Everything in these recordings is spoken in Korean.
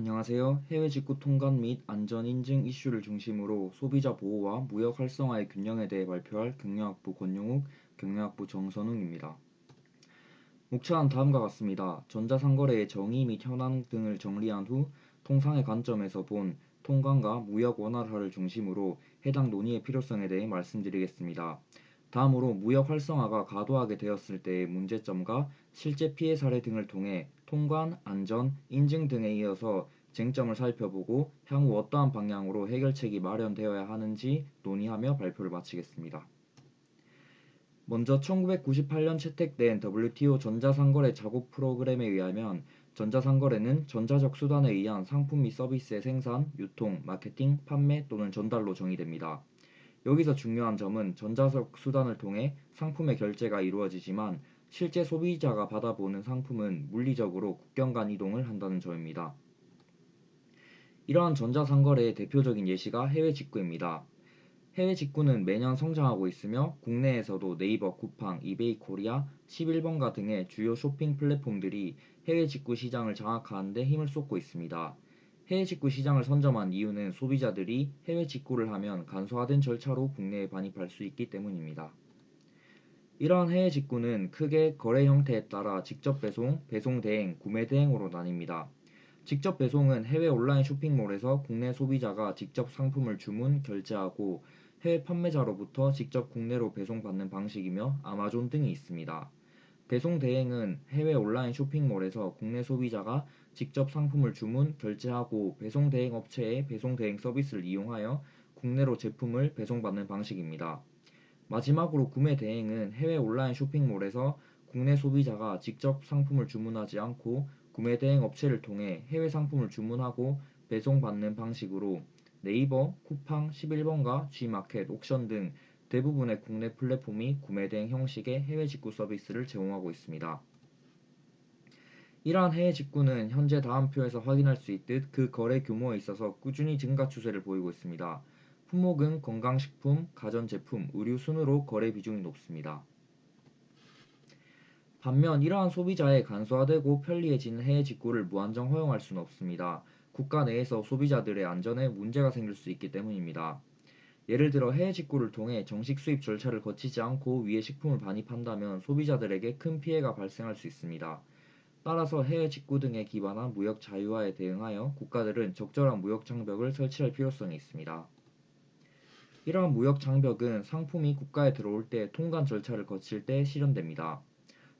안녕하세요. 해외 직구 통관 및 안전 인증 이슈를 중심으로 소비자 보호와 무역 활성화의 균형에 대해 발표할 경영학부 권용욱, 경영학부 정선웅입니다. 목차는 다음과 같습니다. 전자상거래의 정의 및 현황 등을 정리한 후 통상의 관점에서 본 통관과 무역 원활화를 중심으로 해당 논의의 필요성에 대해 말씀드리겠습니다. 다음으로 무역 활성화가 과도하게 되었을 때의 문제점과 실제 피해 사례 등을 통해 통관, 안전, 인증 등에 이어서 쟁점을 살펴보고 향후 어떠한 방향으로 해결책이 마련되어야 하는지 논의하며 발표를 마치겠습니다. 먼저 1998년 채택된 WTO 전자상거래 작업 프로그램에 의하면 전자상거래는 전자적 수단에 의한 상품 및 서비스의 생산, 유통, 마케팅, 판매 또는 전달로 정의됩니다. 여기서 중요한 점은 전자적 수단을 통해 상품의 결제가 이루어지지만 실제 소비자가 받아보는 상품은 물리적으로 국경 간 이동을 한다는 점입니다. 이러한 전자상거래의 대표적인 예시가 해외 직구입니다. 해외 직구는 매년 성장하고 있으며 국내에서도 네이버, 쿠팡, 이베이 코리아, 11번가 등의 주요 쇼핑 플랫폼들이 해외 직구 시장을 장악하는 데 힘을 쏟고 있습니다. 해외 직구 시장을 선점한 이유는 소비자들이 해외 직구를 하면 간소화된 절차로 국내에 반입할 수 있기 때문입니다. 이러한 해외 직구는 크게 거래 형태에 따라 직접 배송, 배송 대행, 구매 대행으로 나뉩니다. 직접 배송은 해외 온라인 쇼핑몰에서 국내 소비자가 직접 상품을 주문, 결제하고 해외 판매자로부터 직접 국내로 배송받는 방식이며 아마존 등이 있습니다. 배송 대행은 해외 온라인 쇼핑몰에서 국내 소비자가 직접 상품을 주문, 결제하고 배송 대행 업체의 배송 대행 서비스를 이용하여 국내로 제품을 배송받는 방식입니다. 마지막으로 구매 대행은 해외 온라인 쇼핑몰에서 국내 소비자가 직접 상품을 주문하지 않고 구매 대행 업체를 통해 해외 상품을 주문하고 배송받는 방식으로 네이버, 쿠팡, 11번가, G마켓, 옥션 등 대부분의 국내 플랫폼이 구매 대행 형식의 해외 직구 서비스를 제공하고 있습니다. 이러한 해외 직구는 현재 다음 표에서 확인할 수 있듯 그 거래 규모에 있어서 꾸준히 증가 추세를 보이고 있습니다. 품목은 건강식품, 가전제품, 의류 순으로 거래 비중이 높습니다. 반면 이러한 소비자의 간소화되고 편리해지는 해외 직구를 무한정 허용할 수는 없습니다. 국가 내에서 소비자들의 안전에 문제가 생길 수 있기 때문입니다. 예를 들어 해외 직구를 통해 정식 수입 절차를 거치지 않고 위해 식품을 반입한다면 소비자들에게 큰 피해가 발생할 수 있습니다. 따라서 해외 직구 등에 기반한 무역 자유화에 대응하여 국가들은 적절한 무역 장벽을 설치할 필요성이 있습니다. 이러한 무역 장벽은 상품이 국가에 들어올 때 통관 절차를 거칠 때 실현됩니다.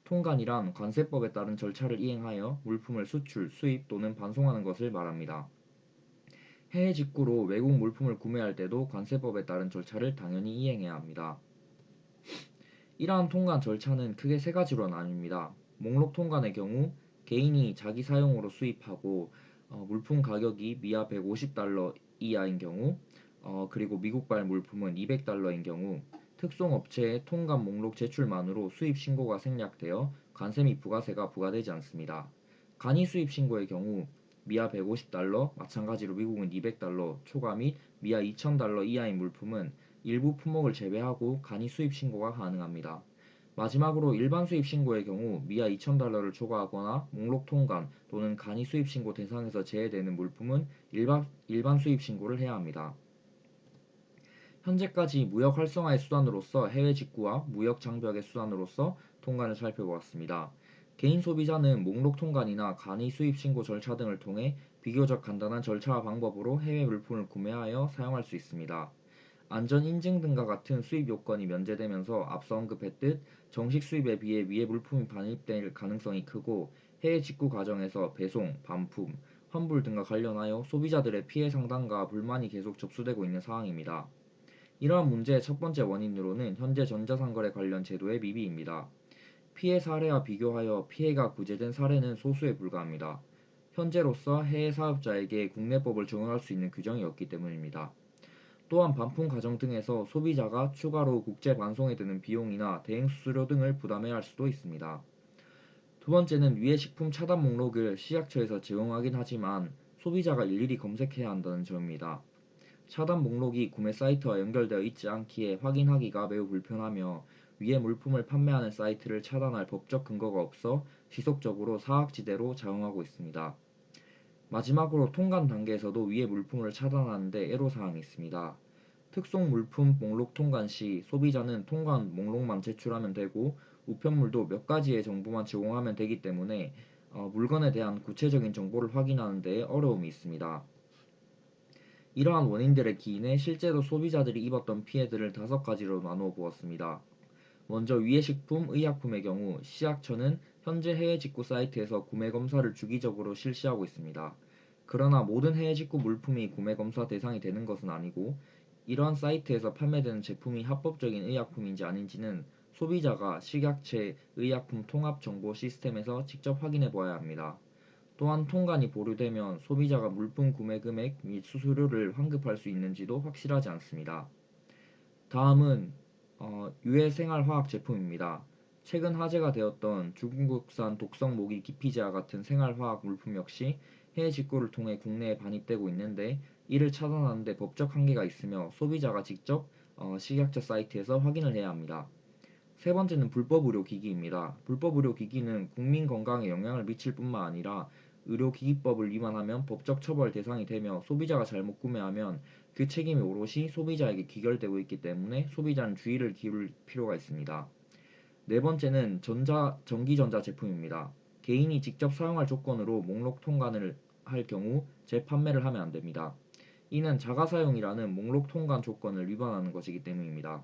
통관이란 관세법에 따른 절차를 이행하여 물품을 수출, 수입 또는 반송하는 것을 말합니다. 해외 직구로 외국 물품을 구매할 때도 관세법에 따른 절차를 당연히 이행해야 합니다. 이러한 통관 절차는 크게 세 가지로 나뉩니다. 목록 통관의 경우 개인이 자기 사용으로 수입하고 어, 물품 가격이 미하 150달러 이하인 경우 어, 그리고 미국발 물품은 200달러인 경우 특송업체의 통관 목록 제출만으로 수입 신고가 생략되어 관세 및 부가세가 부과되지 않습니다. 간이 수입 신고의 경우 미하 150달러, 마찬가지로 미국은 200달러, 초과 및 미하 2000달러 이하인 물품은 일부 품목을 제외하고 간이 수입 신고가 가능합니다. 마지막으로 일반 수입 신고의 경우 미하 2000달러를 초과하거나 목록 통관 또는 간이 수입 신고 대상에서 제외되는 물품은 일반, 일반 수입 신고를 해야 합니다. 현재까지 무역 활성화의 수단으로서 해외 직구와 무역 장벽의 수단으로서 통관을 살펴보았습니다. 개인 소비자는 목록 통관이나 간이 수입 신고 절차 등을 통해 비교적 간단한 절차와 방법으로 해외 물품을 구매하여 사용할 수 있습니다. 안전 인증 등과 같은 수입 요건이 면제되면서 앞서 언급했듯 정식 수입에 비해 위에 물품이 반입될 가능성이 크고 해외 직구 과정에서 배송, 반품, 환불 등과 관련하여 소비자들의 피해 상담과 불만이 계속 접수되고 있는 상황입니다. 이러한 문제의 첫 번째 원인으로는 현재 전자상거래 관련 제도의 미비입니다. 피해 사례와 비교하여 피해가 구제된 사례는 소수에 불과합니다. 현재로서 해외 사업자에게 국내법을 적용할 수 있는 규정이 없기 때문입니다. 또한 반품 과정 등에서 소비자가 추가로 국제 반송에 드는 비용이나 대행 수수료 등을 부담해야 할 수도 있습니다. 두 번째는 위해 식품 차단 목록을 시약처에서 제공하긴 하지만 소비자가 일일이 검색해야 한다는 점입니다. 차단 목록이 구매 사이트와 연결되어 있지 않기에 확인하기가 매우 불편하며 위에 물품을 판매하는 사이트를 차단할 법적 근거가 없어 지속적으로 사각지대로 작용하고 있습니다. 마지막으로 통관 단계에서도 위의 물품을 차단하는데 애로사항이 있습니다. 특송 물품 목록 통관 시 소비자는 통관 목록만 제출하면 되고 우편물도 몇 가지의 정보만 제공하면 되기 때문에 어, 물건에 대한 구체적인 정보를 확인하는 데 어려움이 있습니다. 이러한 원인들의 기인에 실제로 소비자들이 입었던 피해들을 다섯 가지로 나누어 보았습니다. 먼저 위해 식품, 의약품의 경우 시약처는 현재 해외 직구 사이트에서 구매 검사를 주기적으로 실시하고 있습니다. 그러나 모든 해외 직구 물품이 구매 검사 대상이 되는 것은 아니고 이러한 사이트에서 판매되는 제품이 합법적인 의약품인지 아닌지는 소비자가 식약처 의약품 통합 정보 시스템에서 직접 확인해 보아야 합니다. 또한 통관이 보류되면 소비자가 물품 구매 금액 및 수수료를 환급할 수 있는지도 확실하지 않습니다. 다음은 어, 유해 생활화학 제품입니다. 최근 화제가 되었던 중국산 독성 모기 기피제와 같은 생활화학 물품 역시 해외 직구를 통해 국내에 반입되고 있는데 이를 차단하는 데 법적 한계가 있으며 소비자가 직접 어, 식약처 사이트에서 확인을 해야 합니다. 세 번째는 불법 의료 기기입니다. 불법 의료 기기는 국민 건강에 영향을 미칠 뿐만 아니라 의료기기법을 위반하면 법적 처벌 대상이 되며 소비자가 잘못 구매하면 그 책임이 오롯이 소비자에게 귀결되고 있기 때문에 소비자는 주의를 기울일 필요가 있습니다. 네 번째는 전자, 전기전자 제품입니다. 개인이 직접 사용할 조건으로 목록 통관을 할 경우 재판매를 하면 안 됩니다. 이는 자가 사용이라는 목록 통관 조건을 위반하는 것이기 때문입니다.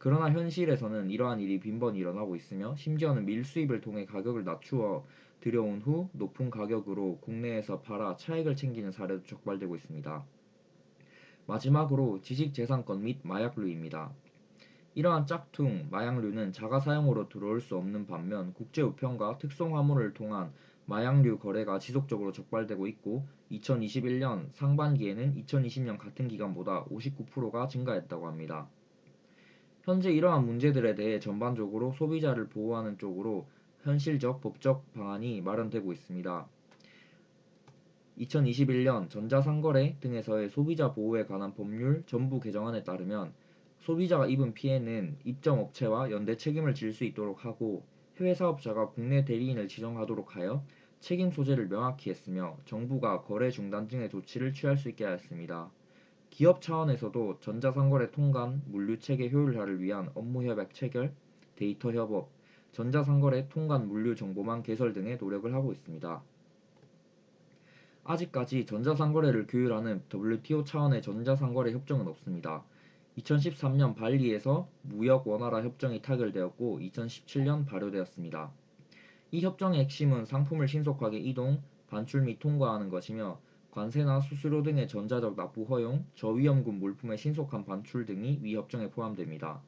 그러나 현실에서는 이러한 일이 빈번히 일어나고 있으며 심지어는 밀수입을 통해 가격을 낮추어 들여온 후 높은 가격으로 국내에서 팔아 차익을 챙기는 사례도 적발되고 있습니다. 마지막으로 지식재산권 및 마약류입니다. 이러한 짝퉁, 마약류는 자가 사용으로 들어올 수 없는 반면 국제 우편과 특송 화물을 통한 마약류 거래가 지속적으로 적발되고 있고 2021년 상반기에는 2020년 같은 기간보다 59%가 증가했다고 합니다. 현재 이러한 문제들에 대해 전반적으로 소비자를 보호하는 쪽으로 현실적 법적 방안이 마련되고 있습니다. 2021년 전자상거래 등에서의 소비자 보호에 관한 법률 전부 개정안에 따르면 소비자가 입은 피해는 입점업체와 연대 책임을 질 수 있도록 하고 해외 사업자가 국내 대리인을 지정하도록 하여 책임 소재를 명확히 했으며 정부가 거래 중단 등의 조치를 취할 수 있게 하였습니다. 기업 차원에서도 전자상거래 통관, 물류체계 효율화를 위한 업무협약 체결, 데이터 협업, 전자상거래 통관 물류 정보망 개설 등의 노력을 하고 있습니다. 아직까지 전자상거래를 규율하는 WTO 차원의 전자상거래 협정은 없습니다. 2013년 발리에서 무역 원활화 협정이 타결되었고 2017년 발효되었습니다. 이 협정의 핵심은 상품을 신속하게 이동, 반출 및 통과하는 것이며 관세나 수수료 등의 전자적 납부 허용, 저위험군 물품의 신속한 반출 등이 위 협정에 포함됩니다.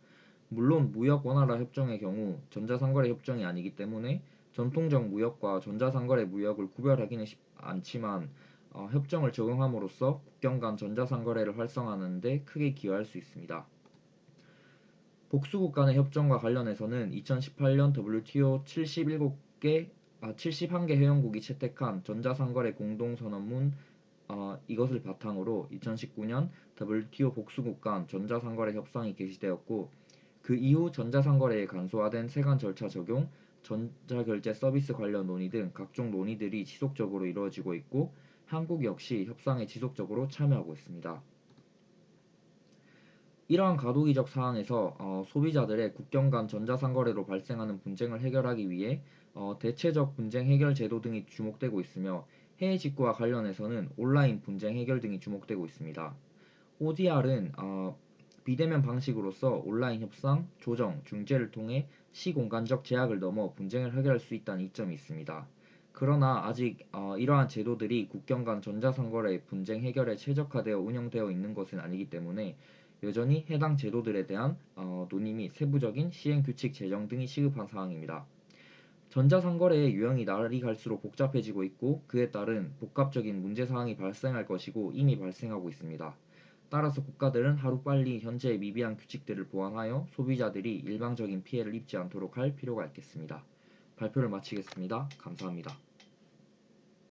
물론 무역 원활화 협정의 경우 전자상거래 협정이 아니기 때문에 전통적 무역과 전자상거래 무역을 구별하기는 쉽 않지만 어, 협정을 적용함으로써 국경 간 전자상거래를 활성화하는 데 크게 기여할 수 있습니다. 복수국 간의 협정과 관련해서는 2018년 WTO 77개, 아, 71개 회원국이 채택한 전자상거래 공동선언문 어, 이것을 바탕으로 2019년 WTO 복수국 간 전자상거래 협상이 개시되었고 그 이후 전자상거래에 간소화된 세관 절차 적용, 전자결제 서비스 관련 논의 등 각종 논의들이 지속적으로 이루어지고 있고 한국 역시 협상에 지속적으로 참여하고 있습니다. 이러한 가도기적 사안에서 어, 소비자들의 국경 간 전자상거래로 발생하는 분쟁을 해결하기 위해 어, 대체적 분쟁 해결 제도 등이 주목되고 있으며 해외 직구와 관련해서는 온라인 분쟁 해결 등이 주목되고 있습니다. ODR은 어, 비대면 방식으로서 온라인 협상, 조정, 중재를 통해 시공간적 제약을 넘어 분쟁을 해결할 수 있다는 이점이 있습니다. 그러나 아직 어, 이러한 제도들이 국경 간 전자상거래 분쟁 해결에 최적화되어 운영되어 있는 것은 아니기 때문에 여전히 해당 제도들에 대한 어, 논의 및 세부적인 시행 규칙 제정 등이 시급한 사항입니다. 전자상거래의 유형이 날이 갈수록 복잡해지고 있고 그에 따른 복합적인 문제사항이 발생할 것이고 이미 발생하고 있습니다. 따라서 국가들은 하루빨리 현재의 미비한 규칙들을 보완하여 소비자들이 일방적인 피해를 입지 않도록 할 필요가 있겠습니다. 발표를 마치겠습니다. 감사합니다.